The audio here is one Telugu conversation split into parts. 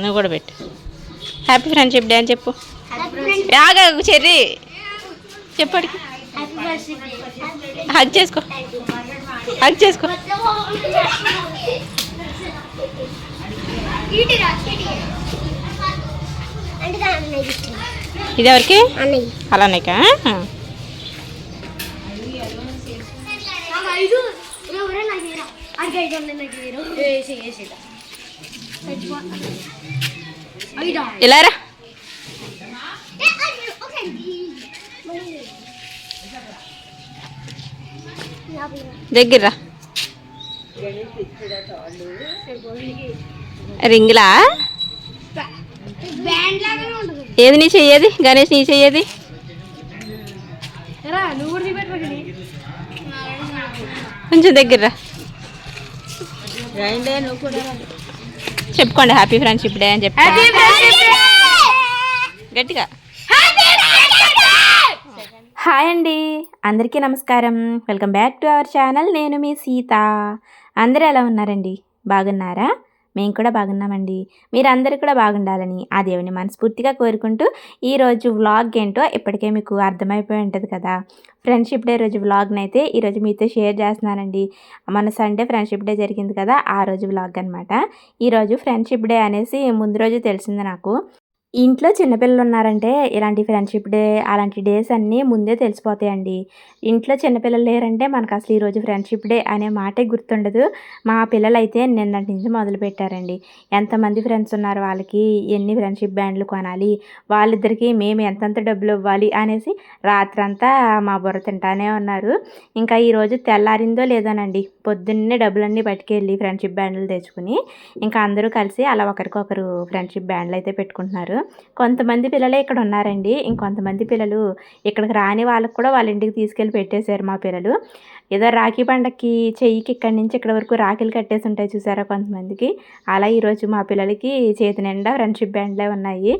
నువ్వు కూడా పెట్టు. హ్యాపీ ఫ్రెండ్షిప్ డే అని చెప్పు. ఆగా చెర్రీ. చెప్పడికి. హగ్ చేసుకో. హగ్ చేసుకో. ఇది ఎవరికి అలానేకా ఇలా రా. దగ్గర రింగ్లా? ఏది నీ చెయ్యేది? గణేష్ నీ చెయ్యేది? కొంచెం దగ్గర రా. చెప్పుకోండి. హ్యాపీ ఫ్రెండ్షిప్ డే అని చెప్పి. గట్టిగా. హాయ్ అండి. అందరికీ నమస్కారం. Welcome back to our channel నేను మీ సీత. అందరూ ఎలా ఉన్నారండి? బాగున్నారా? మేము కూడా బాగున్నామండి. మీరందరూ కూడా బాగుండాలని ఆ దేవుని మనస్ఫూర్తిగా కోరుకుంటూ ఈరోజు వ్లాగ్ ఏంటో ఇప్పటికే మీకు అర్థమైపోయి ఉంటుంది కదా. ఫ్రెండ్షిప్ డే రోజు వ్లాగ్ని అయితే ఈరోజు మీతో షేర్ చేస్తున్నానండి. మన సండే ఫ్రెండ్షిప్ డే జరిగింది కదా ఆ రోజు వ్లాగ్ అనమాట ఈరోజు ఫ్రెండ్షిప్ డే అనేసి ముందు రోజు తెలిసింది నాకు. ఇంట్లో చిన్నపిల్లలు ఉన్నారంటే ఇలాంటి ఫ్రెండ్షిప్ డే అలాంటి డేస్ అన్నీ ముందే తెలిసిపోతాయండి. ఇంట్లో చిన్నపిల్లలు లేరంటే మనకు అసలు ఈరోజు ఫ్రెండ్షిప్ డే అనే మాటే గుర్తుండదు. మా పిల్లలు అయితే నిన్నటి నుంచి మొదలు పెట్టారండి ఎంతమంది ఫ్రెండ్స్ ఉన్నారు వాళ్ళకి? ఎన్ని ఫ్రెండ్షిప్ బ్యాండ్లు కొనాలి? వాళ్ళిద్దరికీ మేము ఎంతెంత డబ్బులు ఇవ్వాలి? అనేసి రాత్రంతా మా బుర్ర తింటానే ఉన్నారు. ఇంకా ఈరోజు తెల్లారిందో లేదోనండి. పొద్దున్నే డబ్బులన్నీ పట్టుకెళ్ళి ఫ్రెండ్షిప్ బ్యాండ్లు తెచ్చుకుని ఇంకా అందరూ కలిసి అలా ఒకరికొకరు ఫ్రెండ్షిప్ బ్యాండ్లు అయితే పెట్టుకుంటున్నారు. కొంతమంది పిల్లలే ఇక్కడ ఉన్నారండి. ఇంకొంతమంది పిల్లలు ఇక్కడికి రాని వాళ్ళకి కూడా వాళ్ళ ఇంటికి తీసుకెళ్ళి పెట్టేశారు మా పిల్లలు. ఏదో రాఖీ పండక్కి చెయ్యికి ఇక్కడి నుంచి ఇక్కడ వరకు రాఖీలు కట్టేసి ఉంటాయి చూసారా కొంతమందికి. అలా ఈరోజు మా పిల్లలకి చేతి నిండా ఫ్రెండ్షిప్ బ్యాండ్లే ఉన్నాయి.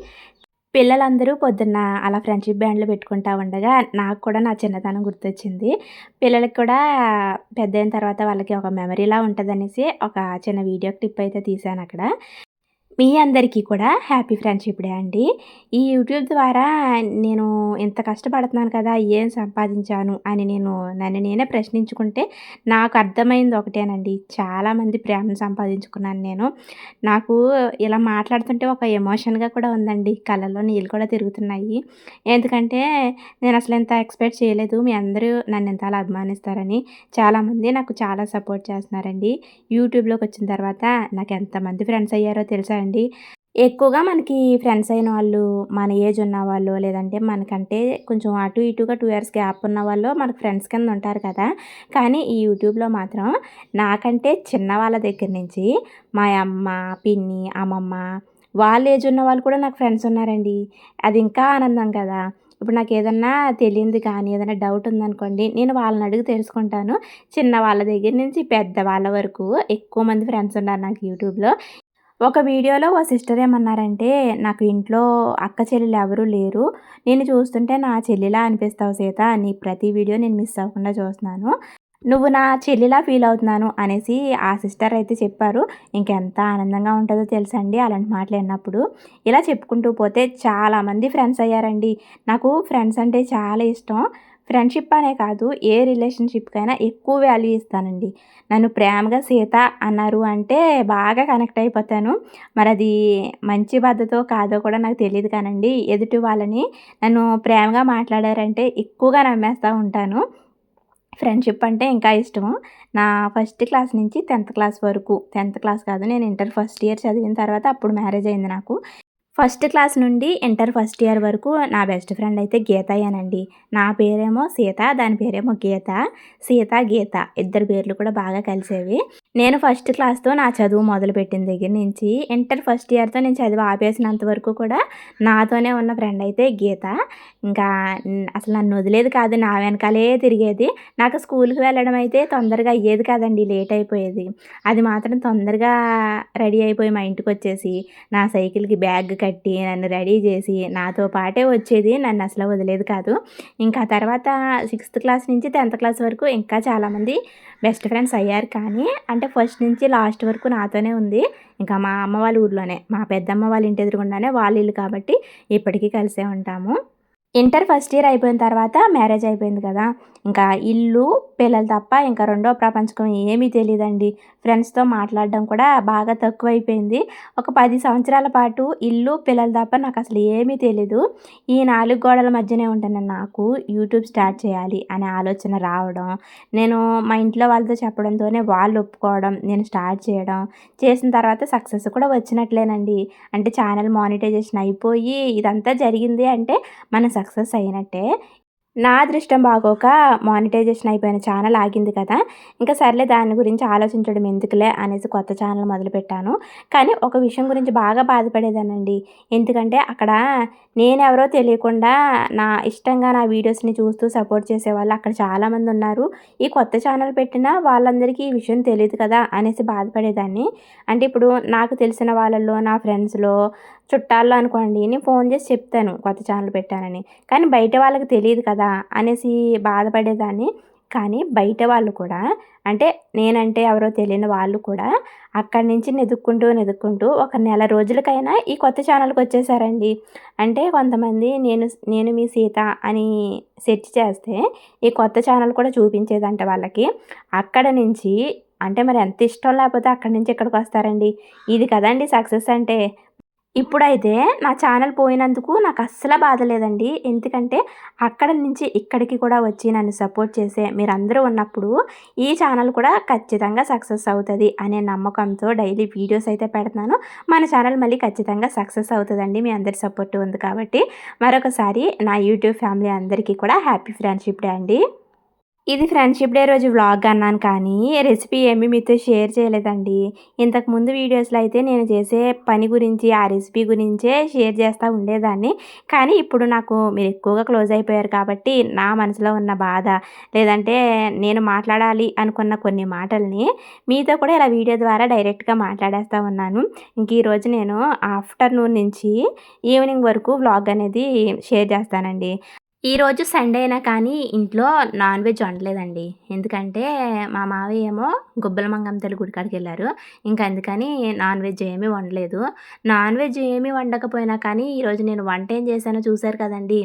పిల్లలందరూ పొద్దున్న అలా ఫ్రెండ్షిప్ బ్యాండ్లు పెట్టుకుంటా ఉండగా నాకు కూడా నా చిన్నతనం గుర్తొచ్చింది. పిల్లలకి కూడా పెద్ద అయిన తర్వాత వాళ్ళకి ఒక మెమరీలా ఉంటుందనేసి ఒక చిన్న వీడియో క్లిప్ అయితే తీశాను అక్కడ. మీ అందరికీ కూడా హ్యాపీ ఫ్రెండ్షిప్ డే అండి. ఈ యూట్యూబ్ ద్వారా నేను ఇంత కష్టపడుతున్నాను కదా ఏం సంపాదించాను అని నేను నన్ను నేనే ప్రశ్నించుకుంటే నాకు అర్థమైంది ఒకటేనండి. చాలామంది ప్రేమను సంపాదించుకున్నాను నేను. నాకు ఇలా మాట్లాడుతుంటే ఒక ఎమోషన్గా కూడా ఉందండి. కళ్ళల్లో నీళ్ళు కూడా తిరుగుతున్నాయి. ఎందుకంటే నేను అసలు ఎంత ఎక్స్పెక్ట్ చేయలేదు. మీ అందరూ నన్ను ఎంత అలా అభిమానిస్తారని. చాలామంది నాకు చాలా సపోర్ట్ చేస్తున్నారండి. యూట్యూబ్లోకి వచ్చిన తర్వాత నాకు ఎంతమంది ఫ్రెండ్స్ అయ్యారో తెలుసా అండి. ఎక్కువగా మనకి ఫ్రెండ్స్ అయిన వాళ్ళు మన ఏజ్ ఉన్న వాళ్ళు లేదంటే మనకంటే కొంచెం అటు ఇటుగా టూ ఇయర్స్ గ్యాప్ ఉన్న వాళ్ళు మనకు ఫ్రెండ్స్ కింద ఉంటారు కదా. కానీ ఈ యూట్యూబ్లో మాత్రం నాకంటే చిన్న వాళ్ళ దగ్గర నుంచి మా అమ్మ పిన్ని అమ్మమ్మ వాళ్ళ ఏజ్ ఉన్న వాళ్ళు కూడా నాకు ఫ్రెండ్స్ ఉన్నారండి. అది ఇంకా ఆనందం కదా. ఇప్పుడు నాకు ఏదన్నా తెలియంది కానీ ఏదైనా డౌట్ ఉందనుకోండి నేను వాళ్ళని అడిగి తెలుసుకుంటాను. చిన్న వాళ్ళ దగ్గర నుంచి పెద్ద వాళ్ళ వరకు ఎక్కువ మంది ఫ్రెండ్స్ ఉన్నారు నాకు యూట్యూబ్లో ఒక వీడియోలో ఓ సిస్టర్ ఏమన్నారంటే నాకు ఇంట్లో అక్క చెల్లెలు ఎవరూ లేరు. నేను చూస్తుంటే నా చెల్లిలా అనిపిస్తావు సీత? నీ ప్రతి వీడియో నేను మిస్ అవ్వకుండా చూస్తున్నాను. నువ్వు నా చెల్లిలా ఫీల్ అవుతున్నాను? అనేసి ఆ సిస్టర్ అయితే చెప్పారు. ఇంకెంత ఆనందంగా ఉంటుందో తెలుసా అండి అలాంటి మాటలు విన్నప్పుడు. ఇలా చెప్పుకుంటూ పోతే చాలామంది ఫ్రెండ్స్ అయ్యారండి. నాకు ఫ్రెండ్స్ అంటే చాలా ఇష్టం. ఫ్రెండ్షిప్ అనే కాదు ఏ రిలేషన్షిప్కైనా ఎక్కువ వాల్యూ ఇస్తానండి. నన్ను ప్రేమగా సీత అన్నారు అంటే బాగా కనెక్ట్ అయిపోతాను. మరి అది మంచి బద్దతో కాదో కూడా నాకు తెలియదు కానండి. ఎదుటి వాళ్ళని నన్ను ప్రేమగా మాట్లాడారంటే ఎక్కువగా నమ్మేస్తూ ఉంటాను. ఫ్రెండ్షిప్ అంటే ఇంకా ఇష్టము. నా ఫస్ట్ క్లాస్ నుంచి టెన్త్ క్లాస్ వరకు టెన్త్ క్లాస్ కాదు నేను ఇంటర్ ఫస్ట్ ఇయర్ చదివిన తర్వాత అప్పుడు మ్యారేజ్ అయింది నాకు. ఫస్ట్ క్లాస్ నుండి ఇంటర్ ఫస్ట్ ఇయర్ వరకు నా బెస్ట్ ఫ్రెండ్ అయితే గీతయ్యానండి నా పేరేమో సీత దాని పేరేమో గీత. సీత గీత ఇద్దరు పేర్లు కూడా బాగా కలిసేవి. నేను ఫస్ట్ క్లాస్తో నా చదువు మొదలుపెట్టిన దగ్గర నుంచి ఇంటర్ ఫస్ట్ ఇయర్తో నేను చదువు ఆపేసినంత వరకు కూడా నాతోనే ఉన్న ఫ్రెండ్ అయితే గీత. ఇంకా అసలు నన్ను వదిలేదు కాదు నా వెనకాలే తిరిగేది. నాకు స్కూల్కి వెళ్ళడం అయితే తొందరగా అయ్యేది కాదండి లేట్ అయిపోయేది. అది మాత్రం తొందరగా రెడీ అయిపోయి మా ఇంటికి వచ్చేసి నా సైకిల్కి బ్యాగ్ కట్టి నన్ను రెడీ చేసి నాతో పాటే వచ్చేది నన్ను అసలు వదిలేదు కాదు. ఇంకా తర్వాత సిక్స్త్ క్లాస్ నుంచి టెన్త్ క్లాస్ వరకు ఇంకా చాలామంది బెస్ట్ ఫ్రెండ్స్ అయ్యారు. కానీ అంటే ఫస్ట్ నుంచి లాస్ట్ వరకు నాతోనే ఉంది. ఇంకా మా అమ్మ వాళ్ళ ఊర్లోనే మా పెద్దమ్మ వాళ్ళ ఇంటి ఎదురుగుండానే వాళ్ళ ఇల్లు కాబట్టి ఇప్పటికీ కలిసే ఉంటాము. ఇంటర్ ఫస్ట్ ఇయర్ అయిపోయిన తర్వాత మ్యారేజ్ అయిపోయింది కదా. ఇంకా ఇల్లు పిల్లలు తప్ప ఇంకా రెండో ప్రపంచకం ఏమీ తెలియదండి ఫ్రెండ్స్తో మాట్లాడడం కూడా బాగా తక్కువైపోయింది. ఒక పది సంవత్సరాల పాటు ఇల్లు పిల్లలు తప్ప నాకు అసలు ఏమీ తెలీదు. ఈ నాలుగు గోడల మధ్యనే ఉంటున్న నాకు యూట్యూబ్ స్టార్ట్ చేయాలి అనే ఆలోచన రావడం నేను మా ఇంట్లో వాళ్ళతో చెప్పడంతోనే వాళ్ళు ఒప్పుకోవడం నేను స్టార్ట్ చేయడం చేసిన తర్వాత సక్సెస్ కూడా వచ్చినట్లేనండి. అంటే ఛానల్ మానిటైజేషన్ అయిపోయి ఇదంతా జరిగింది అంటే మన సక్సెస్ అయినట్టే. నా అదృష్టం బాగోక మానిటైజేషన్ అయిపోయిన ఛానల్ ఆగింది కదా. ఇంకా సర్లే దాని గురించి ఆలోచించడం ఎందుకులే అనేసి కొత్త ఛానల్ మొదలుపెట్టాను. కానీ ఒక విషయం గురించి బాగా బాధపడేదానండి ఎందుకంటే అక్కడ నేనెవరో తెలియకుండా నా ఇష్టంగా నా వీడియోస్ని చూస్తూ సపోర్ట్ చేసేవాళ్ళు అక్కడ చాలామంది ఉన్నారు. ఈ కొత్త ఛానల్ పెట్టినా వాళ్ళందరికీ ఈ విషయం తెలియదు కదా అనేసి బాధపడేదాన్ని. అంటే ఇప్పుడు నాకు తెలిసిన వాళ్ళల్లో నా ఫ్రెండ్స్లో చుట్టాల్లో అనుకోండి నేను ఫోన్ చేసి చెప్తాను కొత్త ఛానల్ పెట్టానని. కానీ బయట వాళ్ళకి తెలియదు కదా అనేసి బాధపడేదాన్ని. కానీ బయట వాళ్ళు కూడా అంటే నేనంటే ఎవరో తెలియని వాళ్ళు కూడా అక్కడి నుంచి నెదుక్కుంటూ నెదుక్కుంటూ ఒక నెల రోజులకైనా ఈ కొత్త ఛానల్కి వచ్చేసారండి. అంటే కొంతమంది నేను నేను మీ సీత అని సెర్చ్ చేస్తే ఈ కొత్త ఛానల్ కూడా చూపించేదంట వాళ్ళకి. అక్కడ నుంచి అంటే మరి ఎంత ఇష్టం లేకపోతే అక్కడి నుంచి ఇక్కడికి వస్తారండి? ఇది కదండి సక్సెస్ అంటే. ఇప్పుడైతే నా ఛానల్ పోయినందుకు నాకు అస్సలు బాధ లేదండి. ఎందుకంటే అక్కడ నుంచి ఇక్కడికి కూడా వచ్చి నన్ను సపోర్ట్ చేసే మీరందరూ ఉన్నప్పుడు ఈ ఛానల్ కూడా ఖచ్చితంగా సక్సెస్ అవుతుంది అనే నమ్మకంతో డైలీ వీడియోస్ అయితే పెడుతున్నాను. మన ఛానల్ మళ్ళీ ఖచ్చితంగా సక్సెస్ అవుతుందండి. మీ అందరి సపోర్ట్ ఉంది కాబట్టి మరొకసారి నా యూట్యూబ్ ఫ్యామిలీ అందరికీ కూడా హ్యాపీ ఫ్రెండ్షిప్ డే అండి. ఇది ఫ్రెండ్షిప్ డే రోజు వ్లాగ్ అన్నాను కానీ రెసిపీ ఏమీ మీతో షేర్ చేయలేదండి. ఇంతకుముందు వీడియోస్లో అయితే నేను చేసే పని గురించి ఆ రెసిపీ గురించే షేర్ చేస్తూ ఉండేదాన్ని. కానీ ఇప్పుడు నాకు మీరు ఎక్కువగా క్లోజ్ అయిపోయారు కాబట్టి నా మనసులో ఉన్న బాధ లేదంటే నేను మాట్లాడాలి అనుకున్న కొన్ని మాటల్ని మీతో కూడా ఇలా వీడియో ద్వారా డైరెక్ట్గా మాట్లాడేస్తూ ఉన్నాను. ఇంక ఈరోజు నేను ఆఫ్టర్నూన్ నుంచి ఈవినింగ్ వరకు వ్లాగ్ అనేది షేర్ చేస్తానండి. ఈరోజు సండే అయినా కానీ ఇంట్లో నాన్ వెజ్ వండలేదండి. ఎందుకంటే మా మావయ్య ఏమో గుబ్బల మంగం తల్లి గుడికాడికి వెళ్ళారు. ఇంకా అందుకని నాన్ వెజ్ ఏమీ వండలేదు. నాన్ వెజ్ ఏమీ వండకపోయినా కానీ ఈరోజు నేను వంట ఏం చేశానో చూశారు కదండి.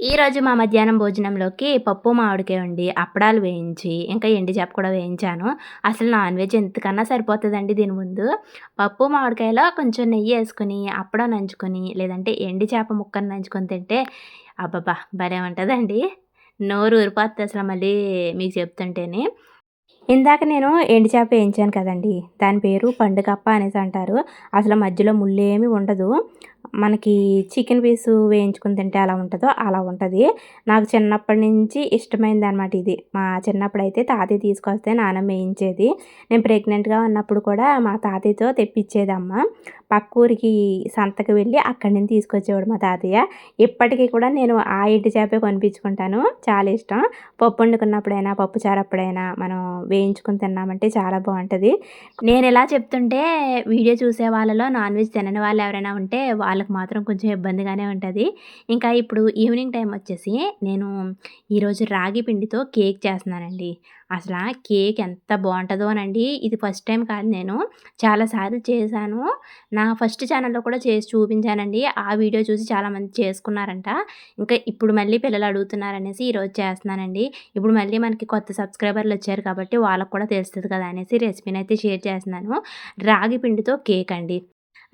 ఈరోజు మా మధ్యాహ్నం భోజనంలోకి పప్పు మామిడికాయ ఉండి అప్పడాలు వేయించి ఇంకా ఎండి చేప కూడా వేయించాను. అసలు నాన్ వెజ్ ఎంతకన్నా సరిపోతుందండి దీని ముందు. పప్పు మామిడికాయలో కొంచెం నెయ్యి వేసుకుని అప్పడం నంచుకొని లేదంటే ఎండి చేప ముక్కను నంచుకొని తింటే అబ్బబ్బా! భలే ఉంటుందండి. నోరు ఊరిపోతుంది అసలు మళ్ళీ మీకు చెప్తుంటేనే. ఇందాక నేను ఎండు చేప వేయించాను కదండి దాని పేరు పండుగప్ప అనేసి అంటారు. అసలు మధ్యలో ముళ్ళేమి ఉండదు. మనకి చికెన్ పీస్ వేయించుకుని తింటే ఎలా ఉంటుందో అలా ఉంటుంది. నాకు చిన్నప్పటి నుంచి ఇష్టమైంది అనమాట ఇది. మా చిన్నప్పుడు అయితే తాతయ్య తీసుకొస్తే నాన్న వేయించేది. నేను ప్రెగ్నెంట్గా ఉన్నప్పుడు కూడా మా తాతయ్యతో తెప్పించేదమ్మ. పక్క ఊరికి సంతకు వెళ్ళి అక్కడి నుంచి తీసుకొచ్చేవాడు మా తాతయ్య. ఇప్పటికీ కూడా నేను ఆ ఇంటి చేపే కొనిపించుకుంటాను. చాలా ఇష్టం. పప్పు వండుకున్నప్పుడైనా పప్పు చారప్పుడైనా మనం వేయించుకుని తిన్నామంటే చాలా బాగుంటుంది. నేను ఇలా చెప్తుంటే వీడియో చూసే వాళ్ళలో నాన్ వెజ్ తినని వాళ్ళు ఎవరైనా ఉంటే వాళ్ళకి మాత్రం కొంచెం ఇబ్బందిగానే ఉంటుంది. ఇంకా ఇప్పుడు ఈవినింగ్ టైం వచ్చేసి నేను ఈరోజు రాగి పిండితో కేక్ చేస్తున్నానండి. అసలు కేక్ ఎంత బాగుంటుందోనండి ఇది ఫస్ట్ టైం కాదు నేను. చాలాసార్లు చేశాను. నా ఫస్ట్ ఛానల్లో కూడా చేసి చూపించానండి. ఆ వీడియో చూసి చాలామంది చేసుకున్నారంట. ఇంకా ఇప్పుడు మళ్ళీ పిల్లలు అడుగుతున్నారనేసి ఈరోజు చేస్తున్నానండి. ఇప్పుడు మళ్ళీ మనకి కొత్త సబ్స్క్రైబర్లు వచ్చారు కాబట్టి వాళ్ళకు కూడా తెలుస్తుంది కదా అనేసి రెసిపీని అయితే షేర్ చేస్తున్నాను. రాగి పిండితో కేక్ అండి.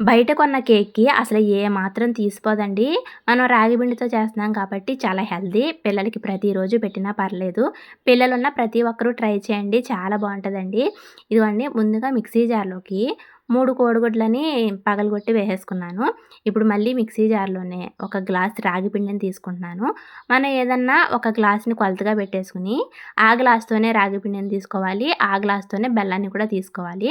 బయట కొన్న కేక్కి అసలు ఏ మాత్రం తీసిపోదండి మనం రాగి పిండితో చేస్తున్నాం కాబట్టి చాలా హెల్దీ పిల్లలకి ప్రతిరోజు పెట్టినా పర్లేదు. పిల్లలున్న ప్రతి ఒక్కరూ ట్రై చేయండి. చాలా బాగుంటుందండి. ఇదిగోండి ముందుగా మిక్సీ జార్లోకి మూడు కోడిగుడ్లని పగలగొట్టి వేసేసుకున్నాను. ఇప్పుడు మళ్ళీ మిక్సీ జార్లోనే ఒక గ్లాస్ రాగి పిండిని తీసుకుంటున్నాను. మనం ఏదన్నా ఒక గ్లాస్ని కొలతగా పెట్టేసుకుని ఆ గ్లాస్తోనే రాగి పిండిని తీసుకోవాలి. ఆ గ్లాస్తోనే బెల్లాన్ని కూడా తీసుకోవాలి.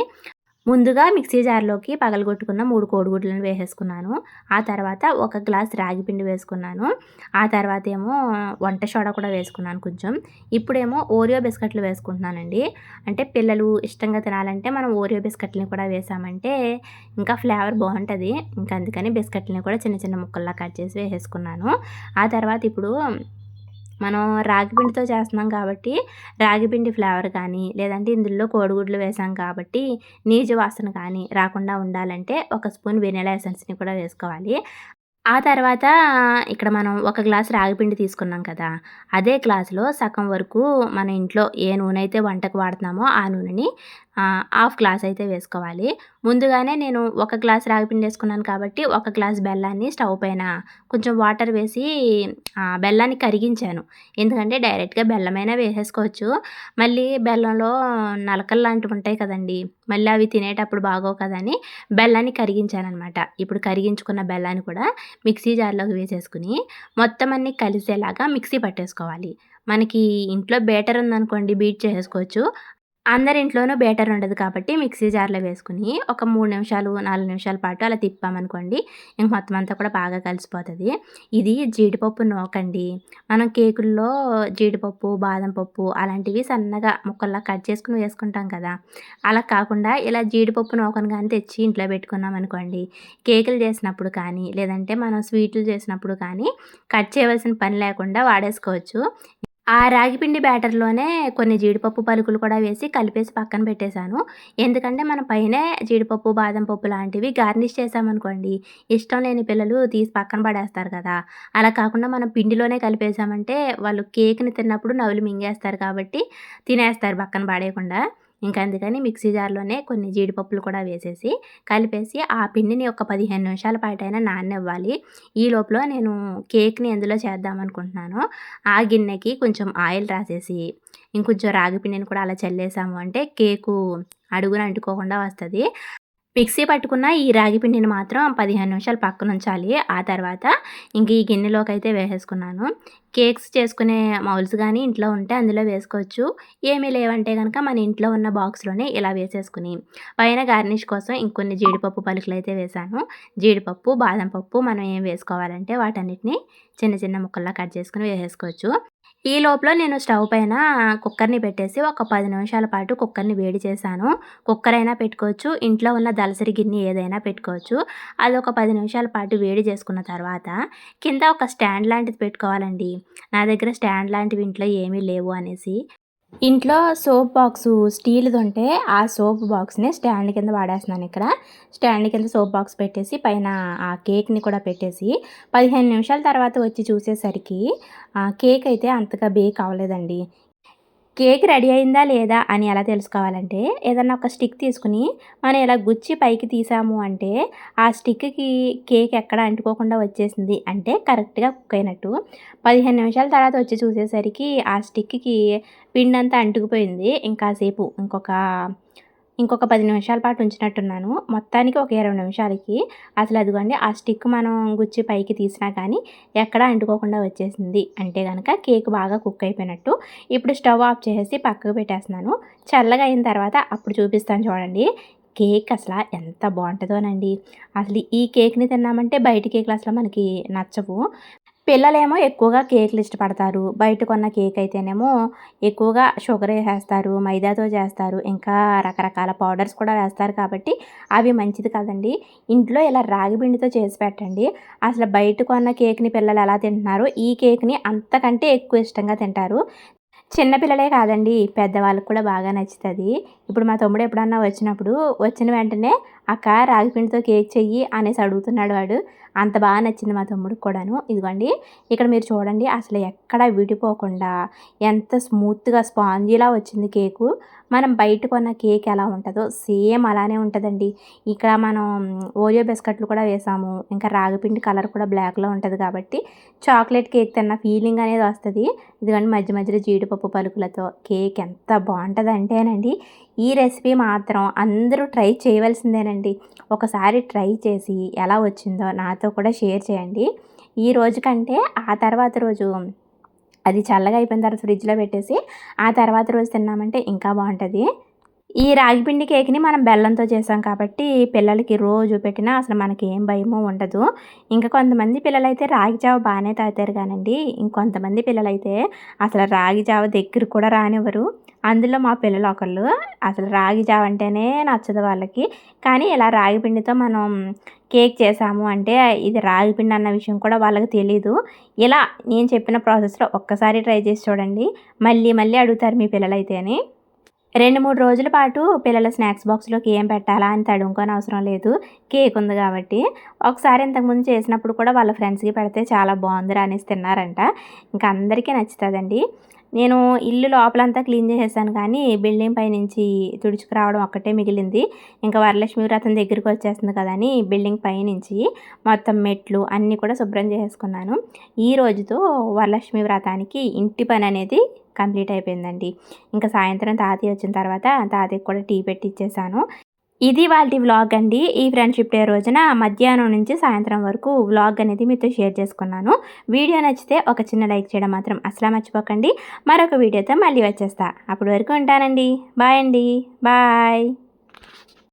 ముందుగా మిక్సీ జార్లోకి పగలగొట్టుకున్న మూడు కోడిగుడ్లను వేసేసుకున్నాను. ఆ తర్వాత ఒక గ్లాస్ రాగి పిండి వేసుకున్నాను. ఆ తర్వాత ఏమో వంట సోడా కూడా వేసుకున్నాను కొంచెం. ఇప్పుడేమో ఓరియో బిస్కెట్లు వేసుకుంటున్నానండి. అంటే పిల్లలు ఇష్టంగా తినాలంటే మనం ఓరియో బిస్కెట్లని కూడా వేసామంటే ఇంకా ఫ్లేవర్ బాగుంటుంది. ఇంకా అందుకని బిస్కెట్లని కూడా చిన్న చిన్న ముక్కల్లా కట్ చేసి వేసేసుకున్నాను. ఆ తర్వాత ఇప్పుడు మనం రాగిపిండితో చేస్తున్నాం కాబట్టి రాగిపిండి ఫ్లేవర్ కానీ లేదంటే ఇందులో కోడిగుడ్లు వేసాం కాబట్టి నీజు వాసన కానీ రాకుండా ఉండాలంటే ఒక స్పూన్ వెనిలా ఎసెన్స్ని కూడా వేసుకోవాలి. ఆ తర్వాత ఇక్కడ మనం ఒక గ్లాస్ రాగిపిండి తీసుకున్నాం కదా అదే గ్లాసులో సగం వరకు మన ఇంట్లో ఏ నూనె అయితే వంటకు వాడుతున్నామో ఆ నూనెని హాఫ్ గ్లాస్ అయితే వేసుకోవాలి. ముందుగానే నేను ఒక గ్లాస్ రాగిపిండి వేసుకున్నాను కాబట్టి ఒక గ్లాస్ బెల్లాన్ని స్టవ్ పైన కొంచెం వాటర్ వేసి బెల్లాన్ని కరిగించాను. ఎందుకంటే డైరెక్ట్గా బెల్లమైనా వేసేసుకోవచ్చు. మళ్ళీ బెల్లంలో నలకలు లాంటివి ఉంటాయి కదండి మళ్ళీ అవి తినేటప్పుడు బాగోవు కదని బెల్లాన్ని కరిగించాను అనమాట ఇప్పుడు కరిగించుకున్న బెల్లాన్ని కూడా మిక్సీ జార్లోకి వేసేసుకుని మొత్తం అన్నీ కలిసేలాగా మిక్సీ పట్టేసుకోవాలి. మనకి ఇంట్లో బేటర్ ఉందనుకోండి బీట్ చేసుకోవచ్చు అందరి ఇంట్లోనూ బేటర్ ఉండదు కాబట్టి మిక్సీ జార్లో వేసుకుని ఒక మూడు నిమిషాలు నాలుగు నిమిషాల పాటు అలా తిప్పామనుకోండి ఇంక మొత్తం అంతా కూడా బాగా కలిసిపోతుంది. ఇది జీడిపప్పు నోకండి. మనం కేకుల్లో జీడిపప్పు బాదం పప్పు అలాంటివి సన్నగా ముక్కల్లా కట్ చేసుకుని వేసుకుంటాం కదా. అలా కాకుండా ఇలా జీడిపప్పు నూకను కానీ తెచ్చి ఇంట్లో పెట్టుకున్నాం అనుకోండి కేకులు చేసినప్పుడు కానీ లేదంటే మనం స్వీట్లు చేసినప్పుడు కానీ కట్ చేయవలసిన పని లేకుండా వాడేసుకోవచ్చు. ఆ రాగిపిండి బ్యాటర్లోనే కొన్ని జీడిపప్పు పలుకులు కూడా వేసి కలిపేసి పక్కన పెట్టేశాను. ఎందుకంటే మన పైనే జీడిపప్పు బాదం పప్పు లాంటివి గార్నిష్ చేసామనుకోండి ఇష్టం లేని పిల్లలు తీసి పక్కన పడేస్తారు కదా. అలా కాకుండా మనం పిండిలోనే కలిపేసామంటే వాళ్ళు కేక్ని తిన్నప్పుడు నవ్వులు మింగేస్తారు కాబట్టి తినేస్తారు పక్కన పడేయకుండా. ఇంకా అందుకని మిక్సీ జార్లోనే కొన్ని జీడిపప్పులు కూడా వేసేసి కలిపేసి ఆ పిండిని ఒక పదిహేను నిమిషాల పాటైనా నాననివ్వాలి. ఈ లోపల నేను కేక్ని ఎందులో చేద్దాం అనుకుంటున్నాను ఆ గిన్నెకి కొంచెం ఆయిల్ రాసేసి ఇంకొంచెం రాగి పిండిని కూడా అలా చల్లేసాము అంటే కేకు అడుగున అంటుకోకుండా వస్తుంది. మిక్సీ పట్టుకున్న ఈ రాగి పిండిని మాత్రం పదిహేను నిమిషాలు పక్కన ఉంచాలి. ఆ తర్వాత ఇంక ఈ గిన్నెలోకి అయితే వేసేసుకున్నాను. కేక్స్ చేసుకునే మౌల్స్ కానీ ఇంట్లో ఉంటే అందులో వేసుకోవచ్చు. ఏమీ లేవంటే కనుక మన ఇంట్లో ఉన్న బాక్స్లోనే ఇలా వేసేసుకుని పైన గార్నిష్ కోసం ఇంకొన్ని జీడిపప్పు పలుకులు అయితే వేసాను జీడిపప్పు బాదం పప్పు మనం ఏం వేసుకోవాలంటే వాటన్నిటిని చిన్న చిన్న ముక్కల్లా కట్ చేసుకుని వేసేసుకోవచ్చు. ఈ లోపల నేను స్టవ్ పైన కుక్కర్ని పెట్టేసి ఒక పది నిమిషాల పాటు కుక్కర్ని వేడి చేశాను. కుక్కర్ అయినా పెట్టుకోవచ్చు ఇంట్లో ఉన్న దలసరి గిన్నె ఏదైనా పెట్టుకోవచ్చు. అది ఒక పది నిమిషాల పాటు వేడి చేసుకున్న తర్వాత కింద ఒక స్టాండ్ లాంటిది పెట్టుకోవాలండి. నా దగ్గర స్టాండ్ లాంటివి ఇంట్లో ఏమీ లేవు అనేసి ఇంట్లో సోప్ బాక్స్ స్టీల్ది ఉంటే ఆ సోప్ బాక్స్ని స్టాండ్ కింద వాడేస్తున్నాను ఇక్కడ. స్టాండ్ కింద సోప్ బాక్స్ పెట్టేసి పైన ఆ కేక్ని కూడా పెట్టేసి పదిహేను నిమిషాల తర్వాత వచ్చి చూసేసరికి ఆ కేక్ అయితే అంతగా బేక్ అవ్వలేదండి. కేక్ రెడీ అయిందా లేదా అని ఎలా తెలుసుకోవాలంటే ఏదన్నా ఒక స్టిక్ తీసుకుని మనం ఇలా గుచ్చి పైకి తీసాము అంటే ఆ స్టిక్కి కేక్ ఎక్కడ అంటుకోకుండా వచ్చేసింది అంటే కరెక్ట్గా కుక్ అయినట్టు. పదిహేను నిమిషాల తర్వాత వచ్చి చూసేసరికి ఆ స్టిక్కి పిండి అంతా అంటుకుపోయింది. ఇంకాసేపు ఇంకొక ఇంకొక పది నిమిషాల పాటు ఉంచినట్టున్నాను. మొత్తానికి ఒక ఇరవై నిమిషాలకి. అసలు అదిగోండి ఆ స్టిక్ మనం గుచ్చి పైకి తీసినా కానీ ఎక్కడ అంటుకోకుండా వచ్చేసింది. అంటే కనుక కేక్ బాగా కుక్ అయిపోయినట్టు. ఇప్పుడు స్టవ్ ఆఫ్ చేసేసి పక్కకు పెట్టేస్తున్నాను. చల్లగా అయిన తర్వాత అప్పుడు చూపిస్తాను చూడండి. కేక్ అసలు ఎంత బాగుంటుందోనండి. అసలు ఈ కేక్ని తిన్నామంటే బయట కేకులు అసలు మనకి నచ్చవు. పిల్లలేమో ఎక్కువగా కేకులు ఇష్టపడతారు. బయట కొన్న కేక్ అయితేనేమో ఎక్కువగా షుగర్ వేసేస్తారు మైదాతో చేస్తారు ఇంకా రకరకాల పౌడర్స్ కూడా వేస్తారు కాబట్టి అవి మంచిది కాదండి. ఇంట్లో ఇలా రాగి పిండితో చేసి పెట్టండి. అసలు బయట కొన్న కేక్ని పిల్లలు ఎలా తింటున్నారో ఈ కేక్ని అంతకంటే ఎక్కువ ఇష్టంగా తింటారు. చిన్నపిల్లలే కాదండి పెద్దవాళ్ళకి కూడా బాగా నచ్చుతుంది. ఇప్పుడు మా తమ్ముడు ఎప్పుడన్నా వచ్చినప్పుడు వచ్చిన వెంటనే అక్క రాగిపిండితో కేక్ చెయ్యి అనేసి అడుగుతున్నాడు వాడు. అంత బాగా నచ్చింది మా తమ్ముడికి కూడాను. ఇదిగోండి ఇక్కడ మీరు చూడండి అసలు ఎక్కడ విడిపోకుండా ఎంత స్మూత్గా స్పాంజీలా వచ్చింది కేకు. మనం బయట కొన్న కేక్ ఎలా ఉంటుందో సేమ్ అలానే ఉంటుందండి. ఇక్కడ మనం ఓరియో బిస్కెట్లు కూడా వేసాము ఇంకా రాగిపిండి కలర్ కూడా బ్లాక్లో ఉంటుంది కాబట్టి చాక్లెట్ కేక్ తిన్న ఫీలింగ్ అనేది వస్తుంది. ఇదిగోండి మధ్య మధ్యలో జీడిపప్పు పలుకులతో కేక్ ఎంత బాగుంటుంది అంటేనండి ఈ రెసిపీ మాత్రం అందరూ ట్రై చేయవలసిందేనండి. ఒకసారి ట్రై చేసి ఎలా వచ్చిందో నాతో కూడా షేర్ చేయండి. ఈ రోజు కంటే ఆ తర్వాత రోజు అది చల్లగా అయిపోయిన తర్వాత ఫ్రిడ్జ్లో పెట్టేసి ఆ తర్వాత రోజు తిన్నామంటే ఇంకా బాగుంటుంది. ఈ రాగిపిండి కేక్ని మనం బెల్లంతో చేసాం కాబట్టి పిల్లలకి రోజు పెట్టినా అసలు మనకి ఏం భయమో ఉండదు. ఇంకా కొంతమంది పిల్లలైతే రాగి జావ బాగానే తాగుతారు కానండి. ఇంకొంతమంది పిల్లలైతే అసలు రాగి జావ దగ్గర కూడా రానివ్వరు. అందులో మా పిల్లలు ఒకళ్ళు అసలు రాగి జావ అంటేనే నచ్చదు వాళ్ళకి. కానీ ఇలా రాగి పిండితో మనం కేక్ చేసాము అంటే ఇది రాగి పిండి అన్న విషయం కూడా వాళ్ళకి తెలీదు. ఇలా నేను చెప్పిన ప్రాసెస్లో ఒక్కసారి ట్రై చేసి చూడండి. మళ్ళీ మళ్ళీ అడుగుతారు మీ పిల్లలైతేనే. అని రెండు మూడు రోజుల పాటు పిల్లల స్నాక్స్ బాక్స్లోకి ఏం పెట్టాలా అని తడుముకొని అవసరం లేదు. కేక్ ఉంది కాబట్టి. ఒకసారి ఇంతకుముందు చేసినప్పుడు కూడా వాళ్ళ ఫ్రెండ్స్కి పెడితే చాలా బాగుంది అనేసి తిన్నారంట. ఇంకా అందరికీ నచ్చుతుందండి. నేను ఇల్లు లోపలంతా క్లీన్ చేసేసాను కానీ బిల్డింగ్ పై నుంచి తుడుచుకురావడం ఒక్కటే మిగిలింది. ఇంకా వరలక్ష్మి వ్రతం దగ్గరికి వచ్చేస్తుంది కదని బిల్డింగ్ పై నుంచి మొత్తం మెట్లు అన్నీ కూడా శుభ్రం చేసేసుకున్నాను. ఈ రోజుతో వరలక్ష్మి వ్రతానికి ఇంటి పని అనేది కంప్లీట్ అయిపోయిందండి. ఇంకా సాయంత్రం తాతయ్య వచ్చిన తర్వాత తాతయ్యకి కూడా టీ పెట్టి ఇచ్చేసాను. ఇది వాళ్ళ వ్లాగ్ అండి. ఈ ఫ్రెండ్షిప్ డే రోజున మధ్యాహ్నం నుంచి సాయంత్రం వరకు వ్లాగ్ అనేది మీతో షేర్ చేసుకున్నాను. వీడియో నచ్చితే ఒక చిన్న లైక్ చేయడం మాత్రం అసలు మర్చిపోకండి. మరొక వీడియోతో మళ్ళీ వచ్చేస్తా. అప్పటి వరకు ఉంటానండి. బాయ్ అండి. బాయ్.